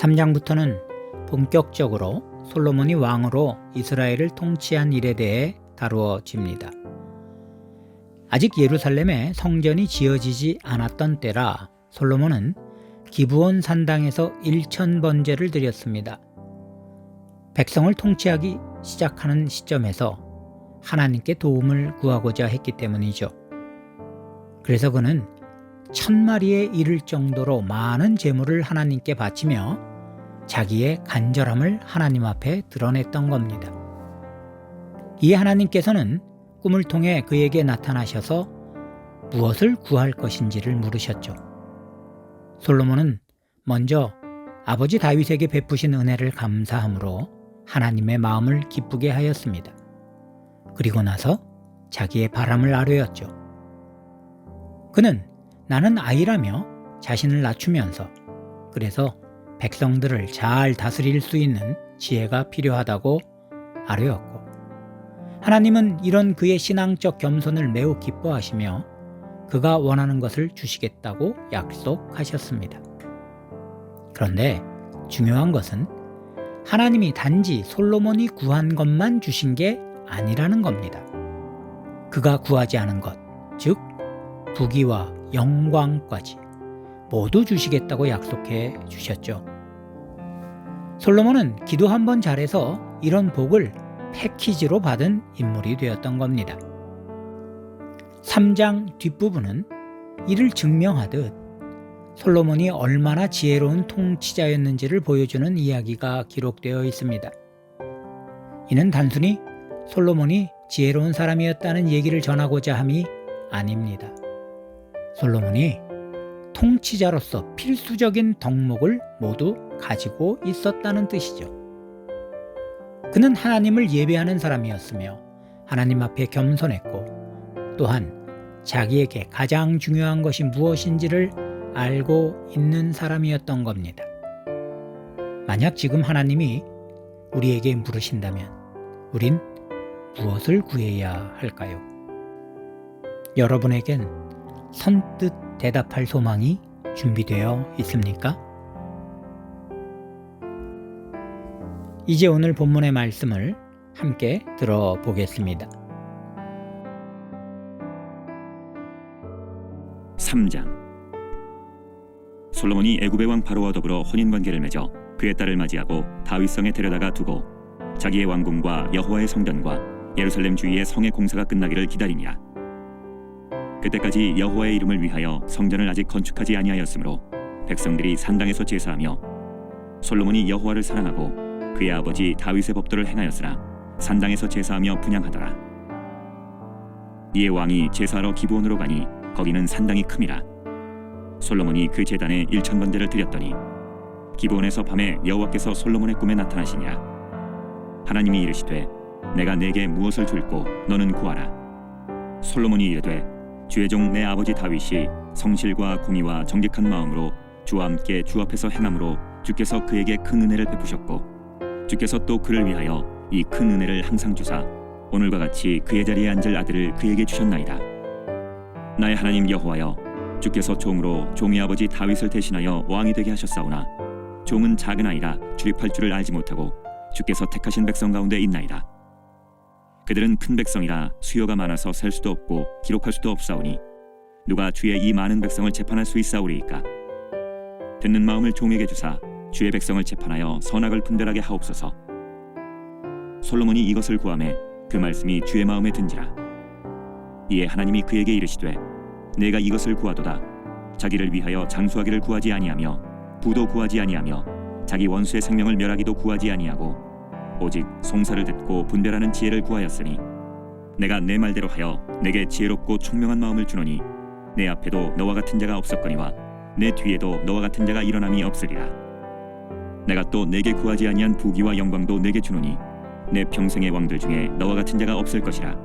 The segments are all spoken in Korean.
3장부터는 본격적으로 솔로몬이 왕으로 이스라엘을 통치한 일에 대해 다루어집니다. 아직 예루살렘에 성전이 지어지지 않았던 때라 솔로몬은 기브온 산당에서 일천 번제를 드렸습니다. 백성을 통치하기 시작하는 시점에서 하나님께 도움을 구하고자 했기 때문이죠. 그래서 그는 천 마리에 이를 정도로 많은 재물을 하나님께 바치며 자기의 간절함을 하나님 앞에 드러냈던 겁니다. 이에 하나님께서는 꿈을 통해 그에게 나타나셔서 무엇을 구할 것인지를 물으셨죠. 솔로몬은 먼저 아버지 다윗에게 베푸신 은혜를 감사함으로 하나님의 마음을 기쁘게 하였습니다. 그리고 나서 자기의 바람을 아뢰었죠. 그는 나는 아이라며 자신을 낮추면서 그래서 백성들을 잘 다스릴 수 있는 지혜가 필요하다고 아뢰었고 하나님은 이런 그의 신앙적 겸손을 매우 기뻐하시며 그가 원하는 것을 주시겠다고 약속하셨습니다. 그런데 중요한 것은 하나님이 단지 솔로몬이 구한 것만 주신 게 아니라는 겁니다. 그가 구하지 않은 것, 즉, 부귀와 영광까지 모두 주시겠다고 약속해 주셨죠. 솔로몬은 기도 한 번 잘해서 이런 복을 패키지로 받은 인물이 되었던 겁니다. 3장 뒷부분은 이를 증명하듯 솔로몬이 얼마나 지혜로운 통치자였는지를 보여주는 이야기가 기록되어 있습니다. 이는 단순히 솔로몬이 지혜로운 사람이었다는 얘기를 전하고자 함이 아닙니다. 솔로몬이 통치자로서 필수적인 덕목을 모두 가지고 있었다는 뜻이죠. 그는 하나님을 예배하는 사람이었으며 하나님 앞에 겸손했고 또한 자기에게 가장 중요한 것이 무엇인지를 알고 있는 사람이었던 겁니다. 만약 지금 하나님이 우리에게 물으신다면 우린 무엇을 구해야 할까요? 여러분에겐 선뜻 대답할 소망이 준비되어 있습니까? 이제 오늘 본문의 말씀을 함께 들어보겠습니다. 3장 솔로몬이 애굽의 왕 바로와 더불어 혼인 관계를 맺어 그의 딸을 맞이하고 다윗성에 데려다가 두고 자기의 왕궁과 여호와의 성전과 예루살렘 주위의 성의 공사가 끝나기를 기다리니라 그때까지 여호와의 이름을 위하여 성전을 아직 건축하지 아니하였으므로 백성들이 산당에서 제사하며 솔로몬이 여호와를 사랑하고 그의 아버지 다윗의 법도를 행하였으나 산당에서 제사하며 분양하더라. 이에 왕이 제사하러 기브온으로 가니 거기는 산당이 큼이라 솔로몬이 그 제단에 일천 번제를 드렸더니 기브온에서 밤에 여호와께서 솔로몬의 꿈에 나타나시니라. 하나님이 이르시되 내가 내게 무엇을 줄고 너는 구하라. 솔로몬이 이르되 주의 종 내 아버지 다윗이 성실과 공의와 정직한 마음으로 주와 함께 주 앞에서 행함으로 주께서 그에게 큰 은혜를 베푸셨고 주께서 또 그를 위하여 이 큰 은혜를 항상 주사 오늘과 같이 그의 자리에 앉을 아들을 그에게 주셨나이다. 나의 하나님 여호와여 주께서 종으로 종의 아버지 다윗을 대신하여 왕이 되게 하셨사오나 종은 작은 아이라 출입할 줄을 알지 못하고 주께서 택하신 백성 가운데 있나이다 그들은 큰 백성이라 수요가 많아서 셀 수도 없고 기록할 수도 없사오니 누가 주의 이 많은 백성을 재판할 수 있사오리이까? 듣는 마음을 종에게 주사 주의 백성을 재판하여 선악을 분별하게 하옵소서. 솔로몬이 이것을 구함에 그 말씀이 주의 마음에 든지라. 이에 하나님이 그에게 이르시되 내가 이것을 구하도다. 자기를 위하여 장수하기를 구하지 아니하며 부도 구하지 아니하며 자기 원수의 생명을 멸하기도 구하지 아니하고 오직 송사를 듣고 분별하는 지혜를 구하였으니 내가 내 말대로 하여 내게 지혜롭고 총명한 마음을 주노니 내 앞에도 너와 같은 자가 없었거니와 내 뒤에도 너와 같은 자가 일어남이 없으리라. 내가 또 내게 구하지 아니한 부귀와 영광도 내게 주노니 내 평생의 왕들 중에 너와 같은 자가 없을 것이라.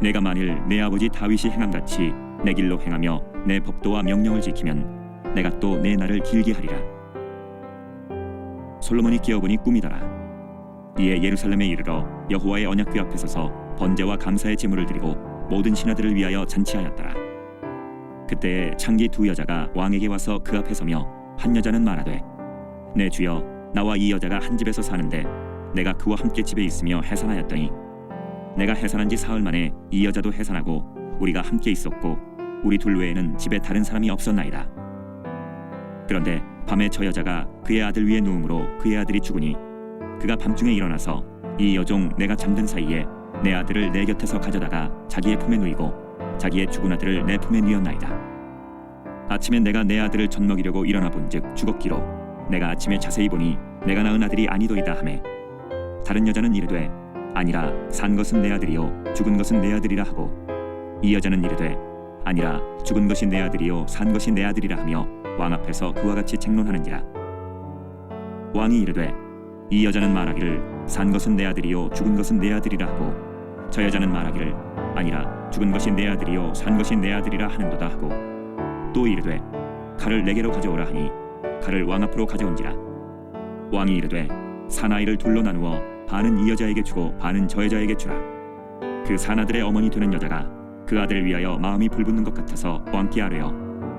내가 만일 내 아버지 다윗이 행함 같이 내 길로 행하며 내 법도와 명령을 지키면 내가 또 내 날을 길게 하리라. 솔로몬이 끼어보니 꿈이더라 이에 예루살렘에 이르러 여호와의 언약궤 앞에 서서 번제와 감사의 제물을 드리고 모든 신하들을 위하여 잔치하였더라. 그때 창기 두 여자가 왕에게 와서 그 앞에 서며 한 여자는 말하되 내 주여 나와 이 여자가 한 집에서 사는데 내가 그와 함께 집에 있으며 해산하였더니 내가 해산한 지 사흘 만에 이 여자도 해산하고 우리가 함께 있었고 우리 둘 외에는 집에 다른 사람이 없었나이다. 그런데 밤에 저 여자가 그의 아들 위에 누움으로 그의 아들이 죽으니 그가 밤중에 일어나서 이 여종 내가 잠든 사이에 내 아들을 내 곁에서 가져다가 자기의 품에 누이고 자기의 죽은 아들을 내 품에 누였나이다. 아침에 내가 내 아들을 젖먹이려고 일어나 본즉 죽었기로 내가 아침에 자세히 보니 내가 낳은 아들이 아니도이다 하매 다른 여자는 이르되 아니라 산 것은 내 아들이요 죽은 것은 내 아들이라 하고 이 여자는 이르되 아니라 죽은 것이 내 아들이요 산 것이 내 아들이라 하며 왕 앞에서 그와 같이 책론하는지라. 왕이 이르되 이 여자는 말하기를 산 것은 내 아들이요 죽은 것은 내 아들이라 하고 저 여자는 말하기를 아니라 죽은 것이 내 아들이요 산 것이 내 아들이라 하는도다 하고 또 이르되 칼을 내게로 가져오라 하니 칼을 왕 앞으로 가져온지라. 왕이 이르되 사나이를 둘로 나누어 반은 이 여자에게 주고 반은 저 여자에게 주라. 그 사나들의 어머니 되는 여자가 그 아들을 위하여 마음이 불붙는 것 같아서 왕께 아뢰어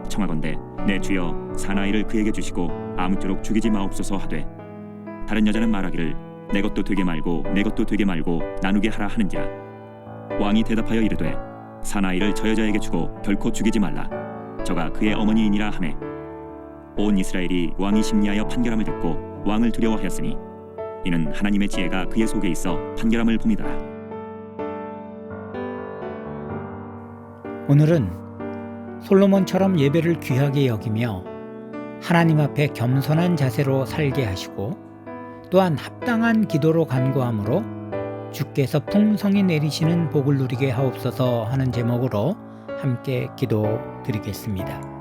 청하건대 내 주여 사나이를 그에게 주시고 아무쪼록 죽이지 마옵소서 하되 다른 여자는 말하기를 내 것도 되게 말고 내 것도 되게 말고 나누게 하라 하는지라. 왕이 대답하여 이르되 사나이를 저 여자에게 주고 결코 죽이지 말라. 저가 그의 어머니이니라 하매. 온 이스라엘이 왕이 심리하여 판결함을 듣고 왕을 두려워하였으니 이는 하나님의 지혜가 그의 속에 있어 판결함을 봄이더라 오늘은 솔로몬처럼 예배를 귀하게 여기며 하나님 앞에 겸손한 자세로 살게 하시고 또한 합당한 기도로 간구함으로 주께서 풍성히 내리시는 복을 누리게 하옵소서 하는 제목으로 함께 기도 드리겠습니다.